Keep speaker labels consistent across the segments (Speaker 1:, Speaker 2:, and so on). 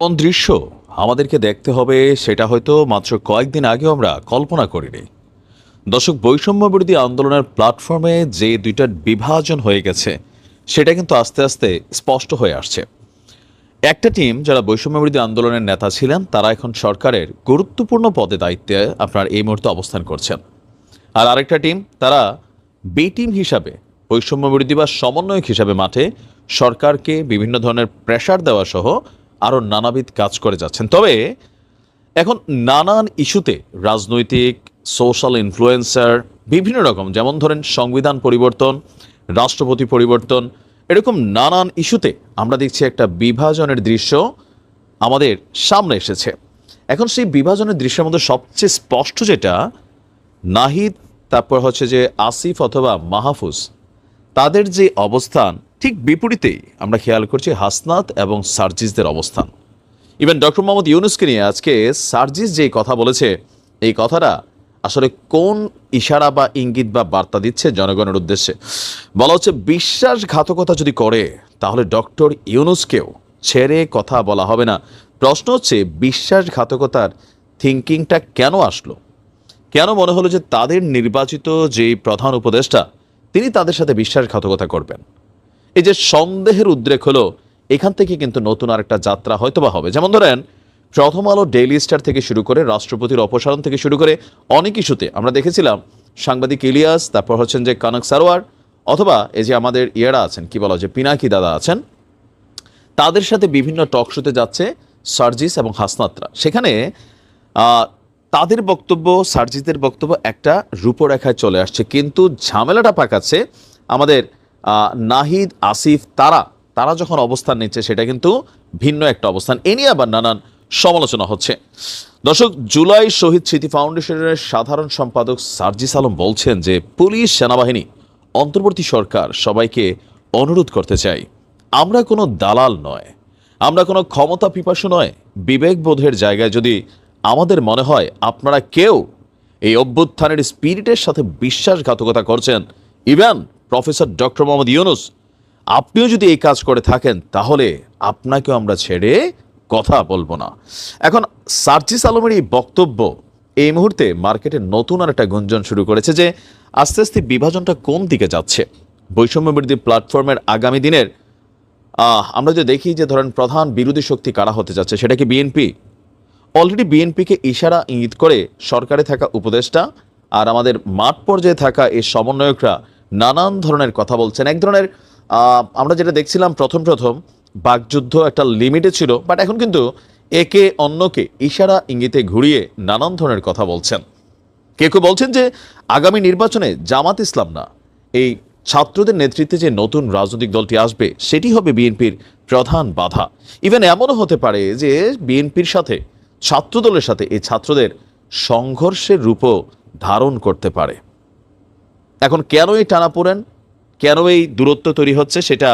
Speaker 1: কোন দৃশ্য। আমাদেরকে দেখতে হবে, সেটা হয়তো মাত্র কয়েকদিন আগেও আমরা কল্পনা করিনি। দর্শক, বৈষম্য বিরোধী আন্দোলনের প্ল্যাটফর্মে যে দুইটা বিভাজন হয়ে গেছে, সেটা কিন্তু আস্তে আস্তে স্পষ্ট হয়ে আসছে। একটা টিম, যারা বৈষম্য বিরোধী আন্দোলনের নেতা ছিলেন, তারা এখন সরকারের গুরুত্বপূর্ণ পদে দায়িত্বে আপনার এই মুহূর্তে অবস্থান করছেন। আর আরেকটা টিম, তারা বি টিম হিসাবে, বৈষম্য বিরোধী বা সমন্বয়ক হিসাবে মাঠে সরকারকে বিভিন্ন ধরনের প্রেশার দেওয়া সহ আরও নানাবিধ কাজ করে যাচ্ছেন। তবে এখন নানান ইস্যুতে রাজনৈতিক, সোশ্যাল ইনফ্লুয়েন্সার, বিভিন্ন রকম, যেমন ধরেন সংবিধান পরিবর্তন, রাষ্ট্রপতি পরিবর্তন, এরকম নানান ইস্যুতে আমরা দেখছি একটা বিভাজনের দৃশ্য আমাদের সামনে এসেছে। এখন সেই বিভাজনের দৃশ্যের মধ্যে সবচেয়ে স্পষ্ট যেটা, নাহিদ, তারপর হচ্ছে যে আসিফ অথবা মাহফুজ, তাদের যে অবস্থান ঠিক বিপরীতেই আমরা খেয়াল করছি হাসনাত এবং সার্জিসদের অবস্থান। ইভেন ডক্টর মোহাম্মদ ইউনুসকে নিয়ে আজকে সার্জিস যে কথা বলেছে, এই কথাটা আসলে কোন ইশারা বা ইঙ্গিত বা বার্তা দিচ্ছে জনগণের উদ্দেশ্যে? বলা হচ্ছে বিশ্বাসঘাতকতা যদি করে, তাহলে ডক্টর ইউনুসকেও ছেড়ে কথা বলা হবে না। প্রশ্ন হচ্ছে, বিশ্বাসঘাতকতার থিঙ্কিংটা কেন আসলো? কেন মনে হলো যে তাদের নির্বাচিত যেই প্রধান উপদেষ্টা, তিনি তাদের সাথে বিশ্বাসঘাতকতা করবেন? এই যে সন্দেহের উদ্রেক হলো, এখান থেকে কিন্তু নতুন আরেকটা যাত্রা হয়তোবা হবে। যেমন ধরেন, প্রথম আলো ডেইলি স্টার থেকে শুরু করে, রাষ্ট্রপতির অপসারণ থেকে শুরু করে অনেক ইস্যুতে আমরা দেখেছিলাম, সাংবাদিক ইলিয়াস, তারপর হচ্ছেন যে কানক সারোয়ার, অথবা এই যে আমাদের ইয়েরা আছেন, কি বলা যে পিনাকি দাদা আছেন, তাদের সাথে বিভিন্ন টক শোতে যাচ্ছে সার্জিস এবং হাসনাতরা। সেখানে তাদের বক্তব্য সার্জিসদের বক্তব্য একটা রূপরেখায় চলে আসছে, কিন্তু ঝামেলাটা পাকাচ্ছে আমাদের নাহিদ, আসিফ, তারা তারা যখন অবস্থান নিচ্ছে, সেটা কিন্তু ভিন্ন একটা অবস্থান। এ নিয়ে আবার নানান সমালোচনা হচ্ছে। দর্শক, জুলাই শহীদ স্মৃতি ফাউন্ডেশনের সাধারণ সম্পাদক সার্জিস আলম বলছেন যে, পুলিশ, সেনাবাহিনী, অন্তর্বর্তী সরকার সবাইকে অনুরোধ করতে চাই। আমরা কোনো দালাল নয়। আমরা কোনো ক্ষমতা পিপাসু নয়। বিবেকবোধের জায়গায় যদি আমাদের মনে হয় আপনারা কেউ এই অভ্যুত্থানের স্পিরিটের সাথে বিশ্বাসঘাতকতা করছেন, even professor doctor Mohammad Yunus, আপনিও যদি এই কাজ করে থাকেন, তাহলে আপনাকেও আমরা ছেড়ে কথা বলব না। এখন, সার্জিস আলমের এই বক্তব্য এই মুহূর্তে মার্কেটে নতুন আর একটা গুঞ্জন শুরু করেছে যে, আস্তে আস্তে বিভাজনটা কোন দিকে যাচ্ছে? বৈষম্য বিরোধী প্ল্যাটফর্মের আগামী দিনের আমরা যদি দেখি যে ধরেন প্রধান বিরোধী শক্তি কারা হতে যাচ্ছে, সেটা কি বিএনপি? অলরেডি বিএনপিকে ইশারা ইঙ্গিত করে সরকারে থাকা উপদেষ্টা আর আমাদের মাঠ পর্যায়ে থাকা এই সমন্বয়করা নানান ধরনের কথা বলছেন। এক ধরনের আমরা যেটা দেখছিলাম প্রথম প্রথম, বাকযুদ্ধ একটা লিমিটে ছিল, বাট এখন কিন্তু একে অন্যকে ইশারা ইঙ্গিতে ঘুরিয়ে নানান ধরনের কথা বলছেন। কেউ কেউ বলছেন যে আগামী নির্বাচনে জামাত ইসলাম না। এই ছাত্রদের নেতৃত্বে যে নতুন রাজনৈতিক দলটি আসবে, সেটি হবে বিএনপির প্রধান বাধা। ইভেন এমনও হতে পারে যে বিএনপির সাথে, ছাত্রদলের সাথে এই ছাত্রদের সংঘর্ষের রূপও ধারণ করতে পারে। এখন কেন এই টানাপোড়েন কেন এই দূরত্ব তৈরি হচ্ছে? সেটা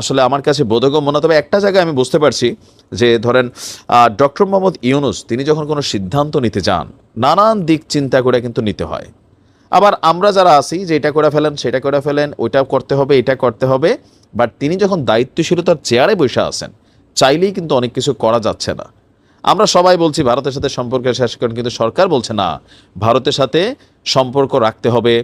Speaker 1: আসলে আমার কাছে বোধগম্য না। তবে একটা জায়গায় আমি বুঝতে পারছি যে, ধরেন ডক্টর মোহাম্মদ ইউনুস, তিনি যখন কোনো সিদ্ধান্ত নিতে যান নানান দিক চিন্তা করে কিন্তু নিতে হয়। আবার আমরা যারা আছি যে, এটা করে ফেলেন, সেটা করে ফেলেন, ওইটা করতে হবে, এটা করতে হবে, বাট তিনি যখন দায়িত্বশীলতার চেয়ারে বসে আছেন, চাইলেই কিন্তু অনেক কিছু করা যাচ্ছে না। আমরা সবাই বলছি ভারতের সাথে সম্পর্ক শেষ করেন, কিন্তু সরকার বলছে না। ভারতের সাথে সম্পর্ক রাখতে হবে,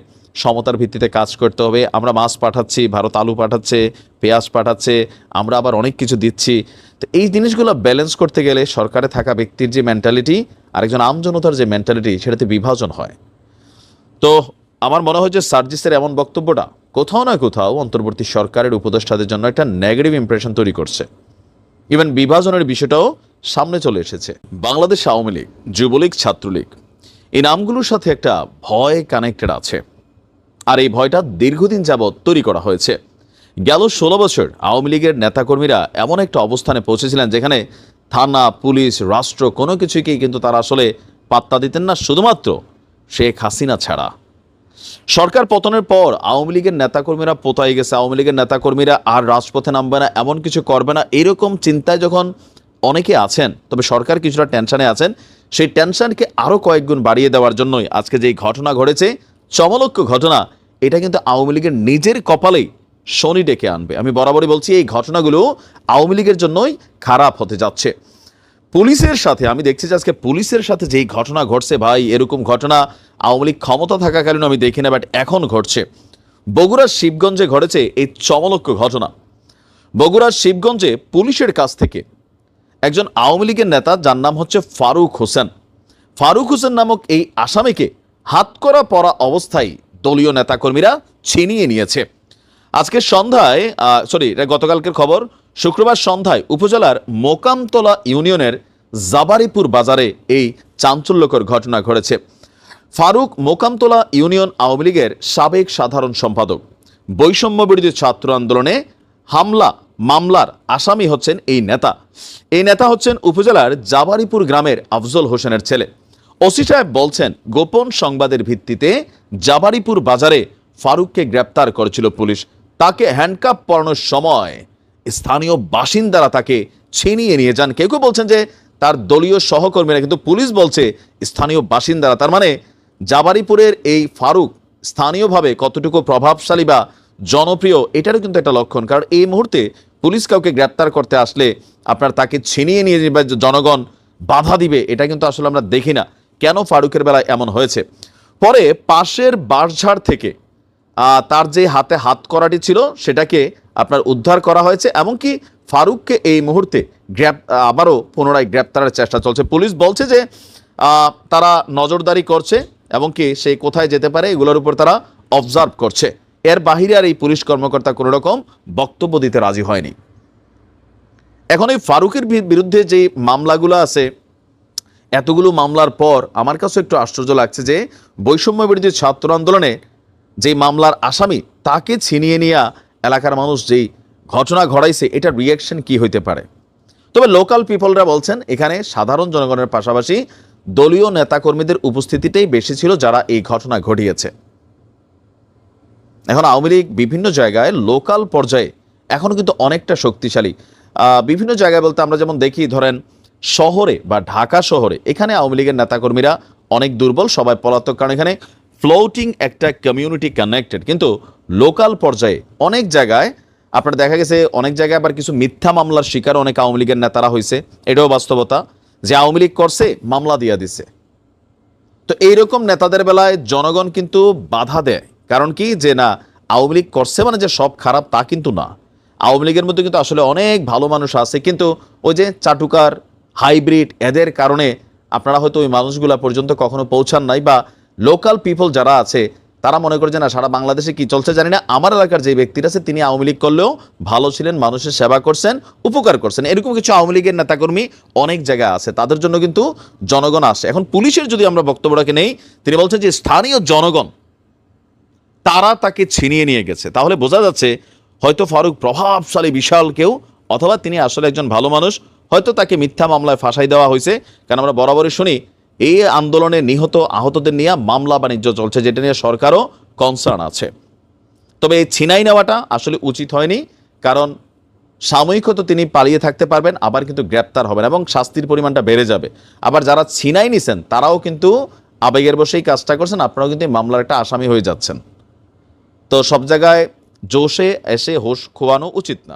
Speaker 1: সমতার ভিত্তিতে কাজ করতে হবে। আমরা মাছ পাঠাচ্ছি, ভারত আলু পাঠাচ্ছে, পেঁয়াজ পাঠাচ্ছে, আমরা আবার অনেক কিছু দিচ্ছি। তো এই জিনিসগুলো ব্যালেন্স করতে গেলে সরকারে থাকা ব্যক্তির যে মেন্টালিটি আরেকজন আমজনতার যে মেন্টালিটি সেটাতে বিভাজন হয়। তো আমার মনে হয় যে সার্জিসের এমন বক্তব্যটা কোথাও না কোথাও অন্তর্বর্তী সরকারের উপদেষ্টাদের জন্য একটা নেগেটিভ ইমপ্রেশন তৈরি করছে। ইভেন বিভাজনের বিষয়টাও সামনে চলে এসেছে। বাংলাদেশ আওয়ামী লীগ, যুবলীগ, ছাত্রলীগ, এই নামগুলোর সাথে একটা ভয় কানেক্টেড আছে। আর এই ভয়টা দীর্ঘদিন যাবৎ তৈরি করা হয়েছে। গেল ষোলো বছর আওয়ামী লীগের নেতাকর্মীরা এমন একটা অবস্থানে পৌঁছেছিলেন যেখানে থানা, পুলিশ, রাষ্ট্র কোনো কিছুকেই কিন্তু তারা আসলে পাত্তা দিতেন না, শুধুমাত্র শেখ হাসিনা ছাড়া। সরকার পতনের পর আওয়ামী লীগের নেতাকর্মীরা পোতাই গেছে, আওয়ামী লীগের নেতাকর্মীরা আর রাজপথে নামবে না, এমন কিছু করবে না। এরকম চিন্তায় যখন অনেকে আছেন, তবে সরকার কিছুটা টেনশনে আছেন। সেই টেনশনকে আরও কয়েক গুণ বাড়িয়ে দেওয়ার জন্যই আজকে যেই ঘটনা ঘটেছে, চমলক্ষ ঘটনা, এটা কিন্তু আওয়ামী লীগের নিজের কপালেই শনি ডেকে আনবে। আমি বরাবরই বলছি, এই ঘটনাগুলো আওয়ামী লীগের জন্যই খারাপ হতে যাচ্ছে। পুলিশের সাথে, আমি দেখছি যে আজকে পুলিশের সাথে যেই ঘটনা ঘটছে, ভাই, এরকম ঘটনা আওয়ামী লীগ ক্ষমতা থাকাকালীন আমি দেখি না, বাট এখন ঘটছে। বগুড়ার শিবগঞ্জে ঘটেছে এই চমলক্য ঘটনা। বগুড়ার শিবগঞ্জে পুলিশের কাছ থেকে একজন আওয়ামী লীগের নেতা যার নাম হচ্ছে ফারুক হোসেন। ফারুক হোসেন নামক এই আসামিকে হাতকড়া পরা অবস্থায় দলীয় নেতাকর্মীরা ছিনিয়ে নিয়েছে। আজকে সন্ধ্যায় সরি গতকালকের খবর, শুক্রবার সন্ধ্যায় উপজেলার মোকামতলা ইউনিয়নের জাবারিপুর বাজারে এই চাঞ্চল্যকর ঘটনা ঘটেছে। ফারুক মোকামতলা ইউনিয়ন আওয়ামী লীগের সাবেক সাধারণ সম্পাদক বৈষম্য বিরোধী ছাত্র আন্দোলনে হামলা মামলার আসামি হচ্ছেন এই নেতা। এই নেতা হচ্ছেন উপজেলার জাবারিপুর গ্রামের আফজল হোসেনের ছেলে। ওসি সাহেব বলছেন, গোপন সংবাদের ভিত্তিতে জাবারিপুর বাজারে ফারুককে গ্রেপ্তার করেছিল পুলিশ। তাকে হ্যান্ডকাপ পরানোর সময় স্থানীয় বাসিন্দারা তাকে ছিনিয়ে নিয়ে যান। কেউ কেউ বলছেন যে তার দলীয় সহকর্মীরা, কিন্তু পুলিশ বলছে স্থানীয় বাসিন্দারা, তার মানে জাবারিপুরের এই ফারুক স্থানীয়ভাবে কতটুকু প্রভাবশালী বা জনপ্রিয়, এটারও কিন্তু একটা লক্ষণ। কারণ এই মুহূর্তে পুলিশ কাউকে গ্রেপ্তার করতে আসলে আপনার তাকে ছিনিয়ে নিয়ে যাবে জনগণ বাধা দিবে, এটা কিন্তু আসলে আমরা দেখি না। কেন ফারুকের বেলায় এমন হয়েছে? পরে পাশের বাঁশঝাড় থেকে তার যে হাতে হাত করাটি ছিল, সেটাকে আপনার উদ্ধার করা হয়েছে, এমনকি ফারুককে এই মুহূর্তে গ্রেপ, আবারও পুনরায় গ্রেপ্তারের চেষ্টা চলছে। পুলিশ বলছে যে তারা নজরদারি করছে এবং কি সে কোথায় যেতে পারে, এগুলোর উপর তারা অবজার্ভ করছে। এর বাহিরে আর এই পুলিশ কর্মকর্তা কোনো রকম বক্তব্য দিতে রাজি হয়নি। এখন এই ফারুকের বিরুদ্ধে যে মামলাগুলো আছে, এতগুলো মামলার পর আমার কাছে একটু আশ্চর্য লাগছে যে বৈষম্য বিরোধী ছাত্র আন্দোলনে যে মামলার আসামি, তাকে ছিনিয়ে নিয়ে এলাকার মানুষ যেই ঘটনা ঘটাইছে, এটার রিয়াকশন কি হইতে পারে? তবে লোকাল পিপলরা বলছেন, এখানে সাধারণ জনগণের পাশাপাশি দলীয় নেতাকর্মীদের উপস্থিতিটাই বেশি ছিল যারা এই ঘটনা ঘটিয়েছে। এখন আওয়ামী লীগ বিভিন্ন জায়গায় লোকাল পর্যায়ে এখনও কিন্তু অনেকটা শক্তিশালী। বিভিন্ন জায়গায় বলতে আমরা যেমন দেখি, ধরেন শহরে বা ঢাকা শহরে, এখানে আওয়ামী লীগের নেতাকর্মীরা অনেক দুর্বল, সবাই পলাতক, কারণ এখানে ফ্লোটিং একটা কমিউনিটি কানেক্টেড কিন্তু লোকাল পর্যায়ে অনেক জায়গায়, আপনার দেখা গেছে, অনেক জায়গায় আবার কিছু মিথ্যা মামলার শিকার অনেক আওয়ামী লীগের নেতারা হয়েছে এটাও বাস্তবতা, যে আওয়ামী লীগ করছে, মামলা দিয়া দিছে। তো এইরকম নেতাদের বেলায় জনগণ কিন্তু বাধা দেয়। কারণ কি যে না, আওয়ামী লীগ করছে মানে যে সব খারাপ তা কিন্তু না। আওয়ামী লীগের মধ্যে কিন্তু আসলে অনেক ভালো মানুষ আছে, কিন্তু ওই যে চাটুকার, হাইব্রিড এদের কারণে আপনারা হয়তো ওই মানুষগুলা পর্যন্ত কখনো পৌঁছান নাই বা লোকাল পিপল যারা আছে, তারা মনে করে যে না, সারা বাংলাদেশে কি চলছে জানি না। আমার এলাকার যে ব্যক্তিরা আছে, তিনি আওয়ামী লীগ করলেও ভালো ছিলেন, মানুষের সেবা করছেন, উপকার করছেন। এরকম কিছু আওয়ামী লীগের নেতাকর্মী অনেক জায়গায় আছে, তাদের জন্য কিন্তু জনগণ আসে। এখন পুলিশের যদি আমরা বক্তব্যটাকে নেই, তিনি বলছেন যে স্থানীয় জনগণ তারা তাকে ছিনিয়ে নিয়ে গেছে। তাহলে বোঝা যাচ্ছে হয়তো ফারুক প্রভাবশালী বিশাল কেউ, অথবা তিনি আসলে একজন ভালো মানুষ, হয়তো তাকে মিথ্যা মামলায় ফাঁসাই দেওয়া হয়েছে। কারণ আমরা বরাবরই শুনি এই আন্দোলনে নিহত, আহতদের নিয়ে মামলা বাণিজ্য চলছে, যেটা নিয়ে সরকারও কনসার্ন আছে। তবে এই ছিনাই নেওয়াটা আসলে উচিত হয়নি, কারণ সাময়িক হয়তো তিনি পালিয়ে থাকতে পারবেন, আবার কিন্তু গ্রেপ্তার হবেন এবং শাস্তির পরিমাণটা বেড়ে যাবে। আবার যারা ছিনাই নিছেন, তারাও কিন্তু আবেগের বসেই কাজটা করছেন, আপনারাও কিন্তু মামলার একটা আসামি হয়ে যাচ্ছেন। তো সব জায়গায় জোশে এসে হোশ খোয়ানো উচিত না।